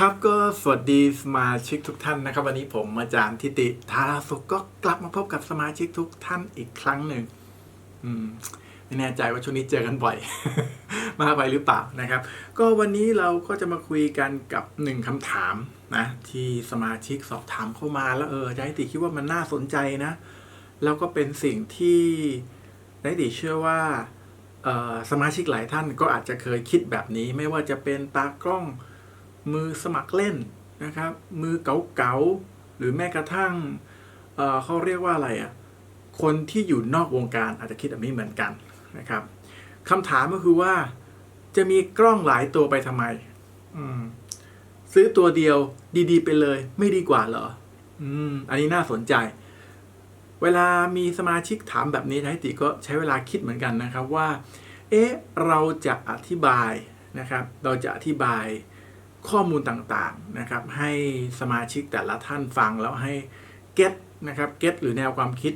ครับก็สวัสดีสมาชิกทุกท่านนะครับ วันนี้ผมอาจารย์ทิติธาราสุขก็กลับมาพบกับสมาชิกทุกท่านอีกครั้งหนึ่งอืมไม่แน่ใจว่าช่วงนี้เจอกันบ่อย มากไปหรือเปล่านะครับ ก็วันนี้เราก็จะมาคุยกันกับหนึ่งคำถามนะที่สมาชิกสอบถามเข้ามาแล้วเอออาจารย์ทิติคิดว่ามันน่าสนใจนะ แล้วก็เป็นสิ่งที่อาจารย์ทิติเชื่อว่าออสมาชิกหลายท่านก็อาจจะเคยคิดแบบนี้ ไม่ว่าจะเป็นตากล้อง มือสมัครเล่นนะครับ มือเก๋าๆหรือแม้กระทั่งเเขาเรียกว่าอะไรอะ่ะคนที่อยู่นอกวงการอาจจะคิดแบบนี้เหมือนกันนะครับคำถามก็คือว่าจะมีกล้องหลายตัวไปทำไมมซื้อตัวเดียวดีๆ ไปเลย ไม่ดีกว่าเหรออืมอันนี้น่าสนใจ เวลามีสมาชิกถามแบบนี้ไทติก็ใช้เวลาคิดเหมือนกันนะครับว่า เอ๊ะเราจะอธิบายนะครับ เราจะอธิบาย ข้อมูลต่างๆนะครับ ให้สมาชิกแต่ละท่านฟังแล้วให้เก็ตนะครับเก็ตหรือแนวความคิด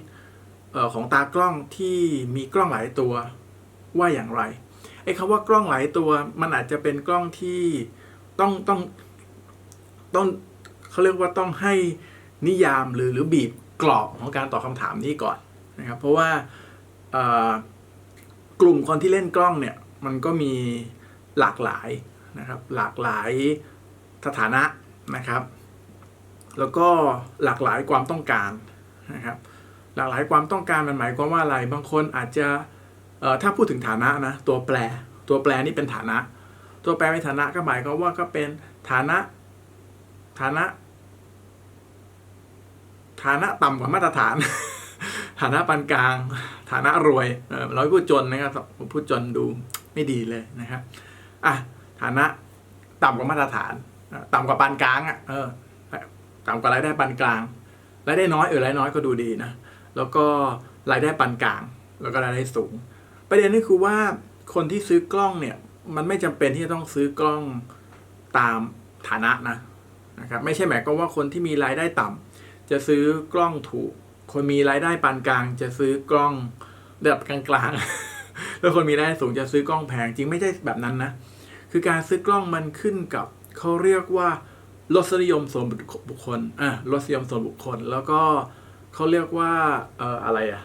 ออของตากล้องที่มีกล้องหลายตัวว่าอย่างไรไอ้คำว่ากล้องหลายตัวมันอาจจะเป็นกล้องที่ต้องต้องต้องเขาเรียกว่าต้องให้นิยามหรือหรือบีบกรอบของการตอบคำถามนี้ก่อนนะครับเพราะว่ากลุ่มคนที่เล่นกล้องเนี่ยมันก็มีหลากหลาย นะครับหลากหลายสถานะนะครับ แล้วก็หลากหลายความต้องการนะครับหลากหลายความต้องการมันหมายความว่าอะไร บางคนอาจจะถ้าพูดถึงฐานะนะตัวแปรตัวแปรนี่เป็นฐานะ ตัวแปรเป็นฐานะก็หมายความว่าก็เป็นฐานะฐานะ ฐานะต่ำกว่ามาตรฐาน ฐานะปานกลาง ฐานะรวยเออเราไม่พูดจนนะครับผมพูดจนดูไม่ดีเลยนะครับอะ ฐานะต่ำกว่ามาตรฐาน ต่ำกว่าปานกลางอะเออต่ำกว่ารายได้ปานกลางรายได้น้อยเออรายน้อยก็ดูดีนะแล้วก็รายได้ปานกลาง แล้วก็รายได้สูง ประเด็นนี่คือว่าคนที่ซื้อกล้องเนี่ย มันไม่จำเป็นที่จะต้องซื้อกล้องตามฐานะนะนะครับไม่ใช่หมายความว่าคนที่มีรายได้ต่ำจะซื้อกล้องถูก คนมีรายได้ปานกลาง จะซื้อกล้องระดับกลางๆแล้วคนมีรายได้สูงจะซื้อกล้องแพงจริงไม่ใช่แบบนั้นนะ คือการซื้อกล้องมันขึ้นกับเขาเรียกว่ารสนิยมส่วนบุคคลอะรสนิยมส่วนบุคคล แล้วก็เขาเรียกว่าเอ่ออะไรอะ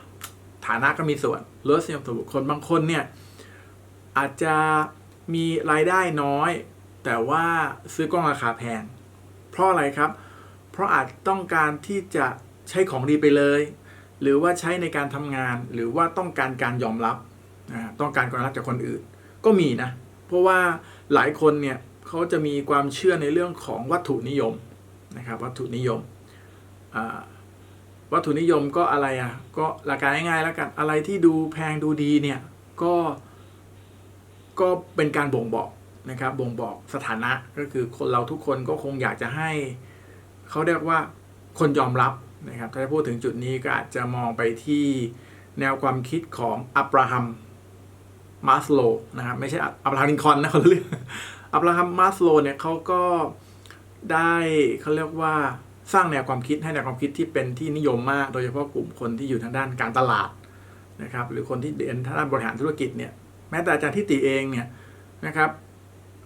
ฐานะก็มีส่วนรสนิยมส่วนบุคคลบางคนเนี่ยอาจจะมีรายได้น้อย แต่ว่าซื้อกล้องราคาแพง เพราะอะไรครับ เพราะอาจต้องการที่จะใช้ของดีไปเลย หรือว่าใช้ในการทำงาน หรือว่าต้องการการยอมรับอ่าต้องการการรับจากคนอื่น ก็มีนะ เพราะว่าหลายคนเนี่ยเขาจะมีความเชื่อในเรื่องของวัตถุนิยมนะครับวัตถุนิยมวัตถุนิยมก็อะไรอะก็หลักการง่ายๆแล้วกันอะไรที่ดูแพงดูดีเนี่ยก็ก็เป็นการบ่งบอกนะครับบ่งบอกสถานะก็คือคนเราทุกคนก็คงอยากจะให้เขาเรียกว่าคนยอมรับนะครับถ้าพูดถึงจุดนี้ก็อาจจะมองไปที่แนวความคิดของอับราฮัม มาสโลนะครับไม่ใช่อับราฮัมลินคอนนะคนละเรื่องอับราฮัมมาสโลเนี่ยเขาก็ได้เขาเรียกว่าสร้างแนวความคิดให้แนวความคิดที่เป็นที่นิยมมาก โดยเฉพาะกลุ่มคนที่อยู่ทางด้านการตลาดนะครับหรือคนที่เรียนทางด้านบริหารธุรกิจเนี่ยแม้แต่อาจารย์ทิติเองเนี่ยนะครับ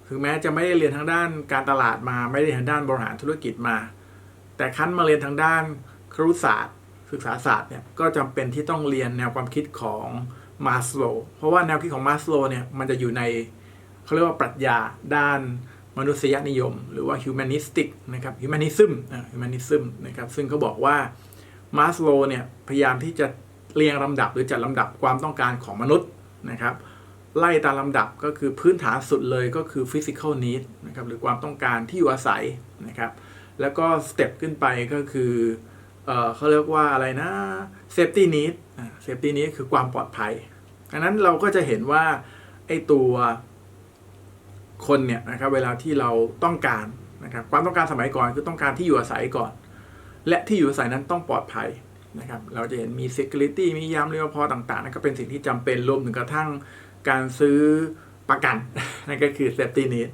ถึงแม้จะไม่ได้เรียนทางด้านการตลาดมาไม่ได้เรียนทางด้านบริหารธุรกิจมา แต่คั้นมาเรียนทางด้านครุศาสตร์ศึกษาศาสตร์เนี่ยก็จำเป็นที่ต้องเรียนแนวความคิดของ มาสโลเพราะว่าแนวคิดของมาสโลเนี่ยมันจะอยู่ในเขาเรียกว่าปรัชญาด้านมนุษยนิยม หรือว่า humanistic นะครับ humanism อ่า humanism นะครับซึ่งเขาบอกว่ามาสโลเนี่ยพยายามที่จะเรียงลำดับหรือจัดลำดับความต้องการของมนุษย์นะครับไล่ตามลำดับก็คือพื้นฐานสุดเลยก็คือ physical need นะครับหรือความต้องการที่อยู่อาศัยนะครับแล้วก็สเต็ปขึ้นไปก็คือเออเขาเรียกว่าอะไรนะ safety need safety need คือความปลอดภัย ดังนั้นเราก็จะเห็นว่าไอตัวคนเนี่ยนะครับเวลาที่เราต้องการนะครับความต้องการสมัยก่อนคือต้องการที่อยู่อาศัยก่อน และที่อยู่อาศัยนั้นต้องปลอดภัยนะครับเราจะเห็นมี security มียามเรียพอต่างๆนั่นก็เป็นสิ่งที่จำเป็นรวมถึงกระทั่งการซื้อประกันนั่นก็คือ safety need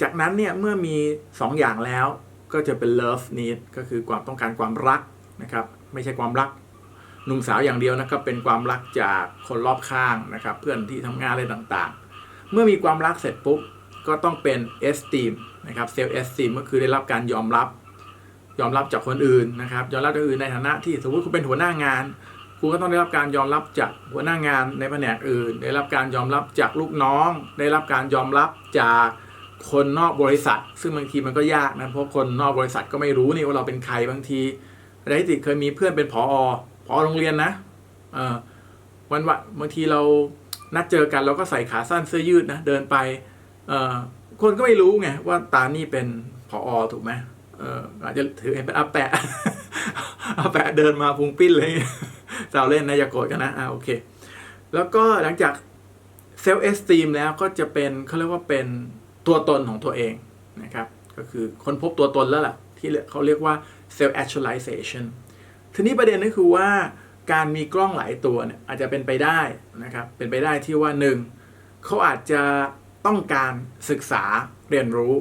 จากนั้นเนี่ยเมื่อมี 2 อย่างแล้วก็จะเป็น love need ก็คือความต้องการความรักนะครับไม่ใช่ความรัก หนุ่มสาวอย่างเดียวนะครับเป็นความรักจากคนรอบข้างนะครับเพื่อนที่ทำงานอะไรต่างๆ เมื่อมีความรักเสร็จปุ๊บก็ต้องเป็น esteem นะครับ self esteem ก็คือได้รับการยอมรับ ยอมรับจากคนอื่นนะครับยอมรับจากอื่นในฐานะที่สมมติคุณเป็นหัวหน้างานคุณก็ต้องได้รับการยอมรับจากหัวหน้างานในแผนกอื่น ได้รับการยอมรับจากลูกน้อง ได้รับการยอมรับจากคนนอกบริษัท ซึ่งบางทีมันก็ยากนะเพราะคนนอกบริษัทก็ไม่รู้นี่ว่าเราเป็นใครบางทีไรทิติเคยมีเพื่อนเป็นผอ ผอโรงเรียนนะเออวันวันบางทีเรานัดเจอกันเราก็ใส่ขาสั้นเสื้อยืดนะเดินไปเออคนก็ไม่รู้ไงว่าตานี่เป็นผอถูกไหมเอออาจจะถือเป็นอาแปะอาแปะเดินมาพุงปิ้นเลยแซวเล่นนะอย่าโกรธกันนะอ่าโอเค แล้วก็หลังจากเซลล์เอสตีมแล้วก็จะเป็นเขาเรียกว่าเป็นตัวตนของตัวเองนะครับ ก็คือคนพบตัวตนแล้วล่ะ ที่เขาเรียกว่า self actualization ทีนี้ประเด็นก็คือว่าการมีกล้องหลายตัวเนี่ยอาจจะเป็นไปได้นะครับเป็นไปได้ที่ว่าหนึ่งเขาอาจจะต้องการศึกษาเรียนรู้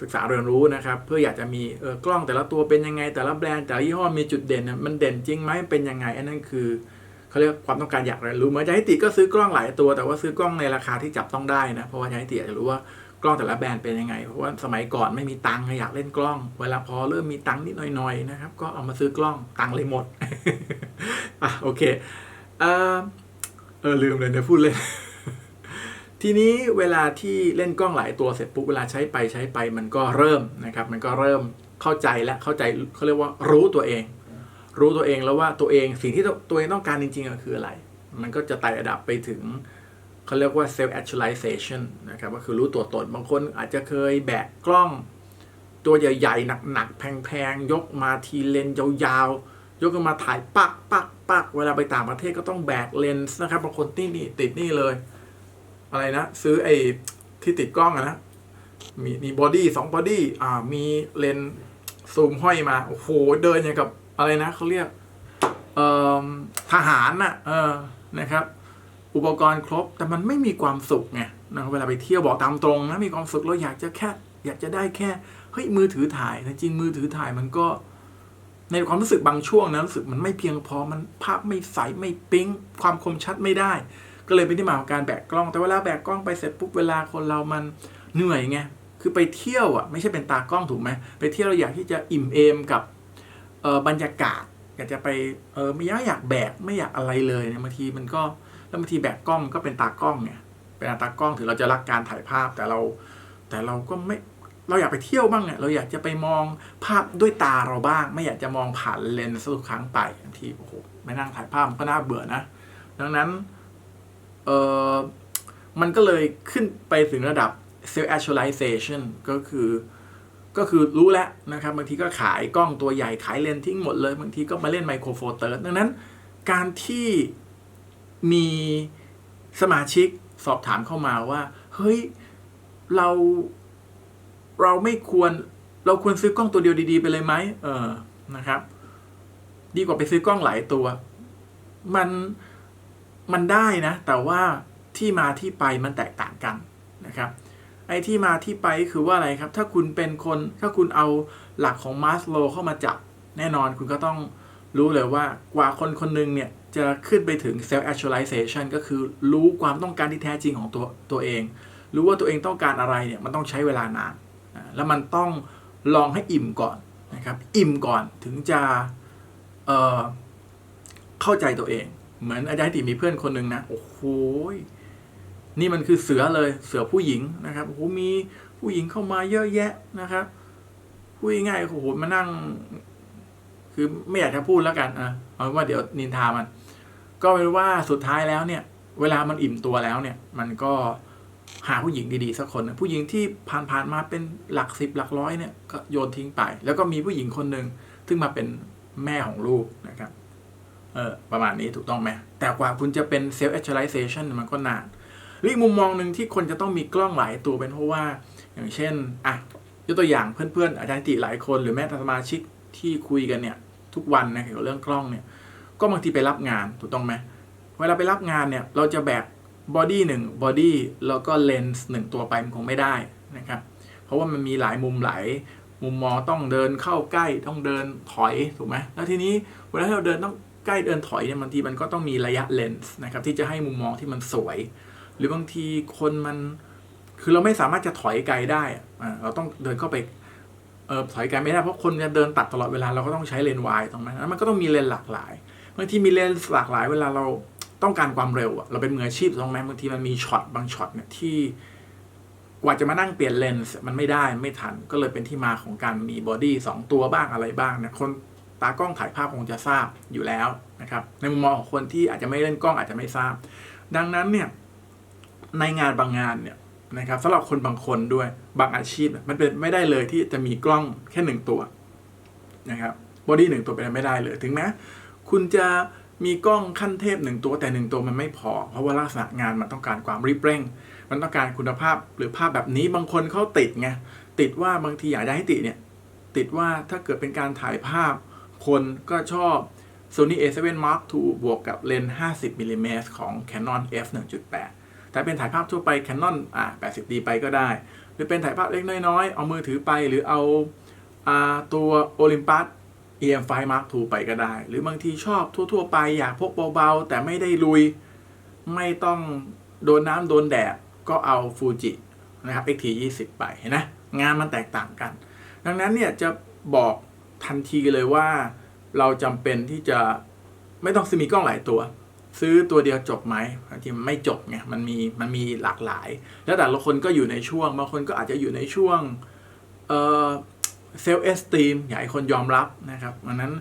ศึกษาเรียนรู้นะครับ เพื่ออยากจะมีเออกล้องแต่ละตัวเป็นยังไง แต่ละแบรนด์แต่ละยี่ห้อมีจุดเด่นมันเด่นจริงไหมเป็นยังไงอันนั้นคือเขาเรียกความต้องการอยากเรียนรู้เหมือนยาฮิติก็ซื้อกล้องหลายตัว แต่ว่าซื้อกล้องในราคาที่จับต้องได้นะเพราะว่ายาฮิติอยากจะรู้ว่า กล้องแต่ละแบรนด์เป็นยังไง เพราะว่าสมัยก่อนไม่มีตังค์อยากเล่นกล้อง เวลาพอเริ่มมีตังค์นิดหน่อยๆนะครับ ก็เอามาซื้อกล้องตังค์เลยหมดอะโอเคเออเออลืมเลยเนี่ยพูดเลยทีนี้เวลาที่เล่นกล้องหลายตัวเสร็จปุ๊บเวลาใช้ไปใช้ไปมันก็เริ่มนะครับ มันก็เริ่มเข้าใจและเข้าใจเขาเรียกว่ารู้ตัวเอง รู้ตัวเองแล้วว่าตัวเองสิ่งที่ตัวเองต้องการจริงๆก็คืออะไร มันก็จะไต่ระดับไปถึง เขาเรียกว่า self actualization นะครับก็คือรู้ตัวตน บางคนอาจจะเคยแบกกล้อง ตัวใหญ่ๆ หนักๆ แพงๆ ยกมาทีเลนยาวๆ ยกมาถ่ายปักปักปักเวลาไปต่างประเทศก็ต้องแบกเลนส์นะครับ บางคนนี่นี่ติดนี่เลย อะไรนะ ซื้อไอ้ที่ติดกล้องอะนะ มีมีบอดี้สองบอดี้อ่ามีเลนส์ซูมห้อยมา โอ้โห เดินอย่างกับอะไรนะเขาเรียกเอ่อทหารน่ะเออนะครับ อุปกรณ์ครบ แต่มันไม่มีความสุขไงนะเวลาไปเที่ยวบอกตามตรงนะมีความสุขเราอยากจะแค่ อยากจะได้แค่เฮ้ยมือถือถ่ายแต่จริงมือถือถ่ายมันก็ ในความรู้สึกบางช่วงนะรู้สึกมันไม่เพียงพอมันภาพไม่ใสไม่ปิ๊งความคมชัดไม่ได้ ก็เลยเป็นที่มาของการแบกกล้อง แต่เวลาแบกกล้องไปเสร็จปุ๊บเวลาคนเรามันเหนื่อยไงคือไปเที่ยวอะไม่ใช่เป็นตากล้องถูกไหมไปเที่ยวเราอยากที่จะอิ่มเอมกับเออบรรยากาศ อยากจะไปเออไม่อยากอยากแบกไม่อยากอะไรเลยเนี่ยบางทีมันก็ แล้วบางทีแบกกล้องก็เป็นตากล้องไงเป็นตากล้องถึงเราจะรักการถ่ายภาพแต่เรา แต่เราก็ไม่เราอยากไปเที่ยวบ้างเนี่ยเราอยากจะไปมองภาพด้วยตาเราบ้าง ไม่อยากจะมองผ่านเลนส์ทุกครั้งไปบางทีโอ้โหไม่นั่งถ่ายภาพมันก็น่าเบื่อนะ ดังนั้นเออมันก็เลยขึ้นไปถึงระดับ self actualization ก็คือก็คือรู้แล้วนะครับบางทีก็ขายกล้องตัวใหญ่ขายเลนส์ทิ้งหมดเลยบางทีก็มาเล่นไมโครโฟเตอร์ดังนั้นการที่ มีสมาชิกสอบถามเข้ามาว่า เฮ้ย เรา เราไม่ควร เราควรซื้อกล้องตัวเดียวดี ๆ ไปเลยไหมเออนะครับ ดีกว่าไปซื้อกล้องหลายตัว มันมันได้นะ แต่ว่าที่มาที่ไปมันแตกต่างกันนะครับ ไอ้ที่มาที่ไปคือว่าอะไรครับ ถ้าคุณเป็นคนถ้าคุณเอาหลักของมาสโลเข้ามาจับ แน่นอนคุณก็ต้อง รู้เลยว่ากว่าคนคนหนึ่งเนี่ย จะขึ้นไปถึง self actualization ก็คือรู้ความต้องการที่แท้จริงของตัวตัวเอง รู้ว่าตัวเองต้องการอะไรเนี่ยมันต้องใช้เวลานานแล้วมันต้องลองให้อิ่มก่อนนะครับ อิ่มก่อนถึงจะเเข้าใจตัวเอง เหมือนอาจารย์ติมีเพื่อนคนหนึ่งนะโอ้โหนี่มันคือเสือเลยเสือผู้หญิงนะครับโอ้โหมีผู้หญิงเข้ามาเยอะแยะนะครับพูดง่ายๆโอ้โหมานั่ง คือไม่อยากจะพูดแล้วกันอะเอาเป็นว่าเดี๋ยวนินทามัน ก็เป็นว่าสุดท้ายแล้วเนี่ย เวลามันอิ่มตัวแล้วเนี่ย มันก็หาผู้หญิงดีๆสักคนผู้หญิงที่ผ่านๆมาเป็นหลักสิบหลักร้อยเนี่ยก็โยนทิ้งไป แล้วก็มีผู้หญิงคนหนึ่งซึ่งมาเป็นแม่ของลูกนะครับเออประมาณนี้ถูกต้องไหมแต่กว่าคุณจะเป็น self actualization มันก็นานหรืออีมุมมองหนึ่งที่คนจะต้องมีกล้องหลายตัวเป็นเพราะว่า อย่างเช่นอะยกตัวอย่างเพื่อนๆอาจารย์ติหลายคนหรือแม้แต่สมาชิก ที่คุยกันเนี่ยทุกวันนะเกี่ยวกับเรื่องกล้องเนี่ยก็บางทีไปรับงานถูกต้องไหมเวลาไปรับงานเนี่ยเราจะแบกบอดี้หนึ่งบอดี้แล้วก็เลนส์หนึ่งตัวไปมันคงไม่ได้นะครับเพราะว่ามันมีหลายมุมหลายมุมมองต้องเดินเข้าใกล้ต้องเดินถอยถูกไหมแล้วทีนี้เวลาที่เราเดินต้องใกล้เดินถอยเนี่ยบางทีมันก็ต้องมีระยะเลนส์นะครับที่จะให้มุมมองที่มันสวย หรือบางทีคนมันคือเราไม่สามารถจะถอยไกลได้เราต้องเดินเข้าไป เออถอยไกลไม่ได้เพราะคนจะเดินตัดตลอดเวลาเราก็ต้องใช้เลนวายตรงนั้นมันก็ต้องมีเลนหลากหลายบางทีมีเลนหลากหลาย เวลาเราต้องการความเร็วอะเราเป็นมืออาชีพตรงไหมบางทีมันมีช็อตบางช็อตเนี่ยที่กว่าจะมานั่งเปลี่ยนเลนส์มันไม่ได้ไม่ทันก็เลยเป็นที่มาของการมีบอดี้สองตัวบ้างอะไรบ้างเนี่ยคนตากล้องถ่ายภาพคงจะทราบอยู่แล้วนะครับในมุมมองของคนที่อาจจะไม่เล่นกล้องอาจจะไม่ทราบ ดังนั้นเนี่ยในงานบางงานเนี่ย นะครับสำหรับคนบางคนด้วยบางอาชีพมันเป็นไม่ได้เลยที่จะมีกล้องแค่หนึ่งตัวนะครับบอดี้หนึ่งตัวเป็นไปไม่ได้เลยถึงแม้คุณจะมีกล้องขั้นเทพหนึ่งตัวแต่หนึ่งตัวมันไม่พอ เพราะว่าลักษณะงานมันต้องการความรีบเร่ง มันต้องการคุณภาพหรือภาพแบบนี้บางคนเขาติดไงติดว่าบางทีอยากจะให้ติดเนี่ยติดว่าถ้าเกิดเป็นการถ่ายภาพ คนก็ชอบ Sony A7 Mark II บวกกับเลนส์ 50มิลลิเมตรของ Canon f 1.8 แต่เป็นถ่ายภาพทั่วไป Canon อะ 80D ไปก็ได้ หรือเป็นถ่ายภาพเล็กน้อยๆ เอามือถือไปหรือเอาอ่าตัว Olympus EM5 Mark II ไปก็ได้ หรือบางทีชอบทั่ว ๆ ไปอยากพกเบาๆ แต่ไม่ได้ลุย ไม่ต้องโดนน้ำโดนแดดก็เอาฟูจินะครับ XT 20 ไปเห็นไหมงานมันแตกต่างกัน ดังนั้นเนี่ยจะบอกทันทีเลยว่าเราจำเป็นที่จะไม่ต้องซื้อมีกล้องหลายตัว ซื้อตัวเดียวจบไหมบางทีมันไม่จบไงมันมีมันมีหลากหลาย แล้วแต่ละคนก็อยู่ในช่วงบางคนก็อาจจะอยู่ในช่วงเซลล์เอสตีมอยากให้คนยอมรับนะครับดังนั้น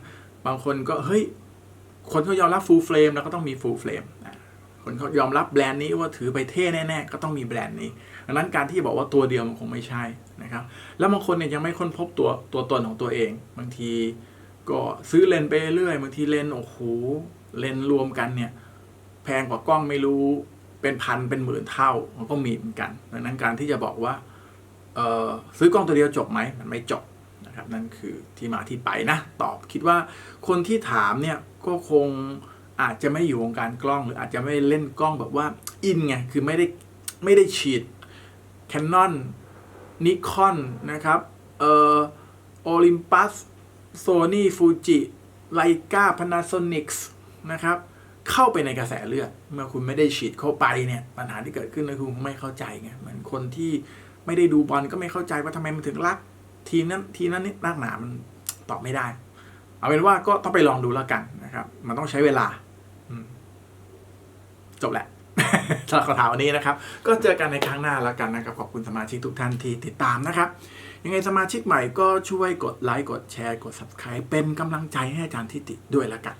บางคนก็เฮ้ยคนเขายอมรับฟูลเฟรมแล้วก็ต้องมีฟูลเฟรมคนเขายอมรับแบรนด์นี้ว่าถือไปเท่แน่ๆก็ต้องมีแบรนด์นี้ดังนั้นการที่บอกว่าตัวเดียวมันคงไม่ใช่นะครับ แล้วบางคนเนี่ยยังไม่ค้นพบตัวตัวตนของตัวเอง บางที ก็ซื้อเลนไปเรื่อยบางทีเลนโอ้โหเลนรวมกันเนี่ย แพงกว่ากล้องไม่รู้เป็นพันเป็นหมื่นเท่ามันก็มีเหมือนกันดังนั้นการที่จะบอกว่าเออซื้อกล้องตัวเดียวจบไหมมันไม่จบนะครับนั่นคือที่มาที่ไปนะ ตอบคิดว่าคนที่ถามเนี่ยก็คงอาจจะไม่อยู่วงการกล้อง หรืออาจจะไม่เล่นกล้องแบบว่าอินไงคือไม่ได้ไม่ได้ฉีด Canon นิคอนนะครับเอ่อโอลิมปัส โซนี่ฟูจิไลกาพานาโซนิกส์นะครับ เข้าไปในกระแสเลือด เมื่อคุณไม่ได้ฉีดเข้าไปเนี่ยปัญหาที่เกิดขึ้นก็คือคุณไม่เข้าใจไงเหมือนคนที่ไม่ได้ดูบอลก็ไม่เข้าใจว่าทำไมมันถึงรัก ทีนั้นทีนั้นนี่นักหนามันตอบไม่ได้ เอาเป็นว่าก็ต้องไปลองดูแล้วกันนะครับ มันต้องใช้เวลาจบแหละ สำหรับคำถามวันนี้นะครับ ก็เจอกันในครั้งหน้าแล้วกันนะครับ ขอบคุณสมาชิกทุกท่านที่ติดตามนะครับ ยังไงสมาชิกใหม่ก็ช่วยกดไลค์กดแชร์กด subscribe เป็นกำลังใจให้อาจารย์ทิติด้วยล้วกัน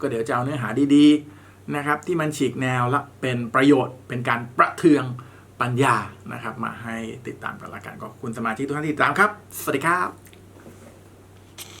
ก็เดี๋ยวจะเอาเนื้อหาดีๆนะครับ ที่มันฉีกแนวและเป็นประโยชน์เป็นการประเทืองปัญญานะครับ มาให้ติดตามกันละกันก็ขอบคุณสมาชิกทุกท่านที่ติดตามครับ สวัสดีครับ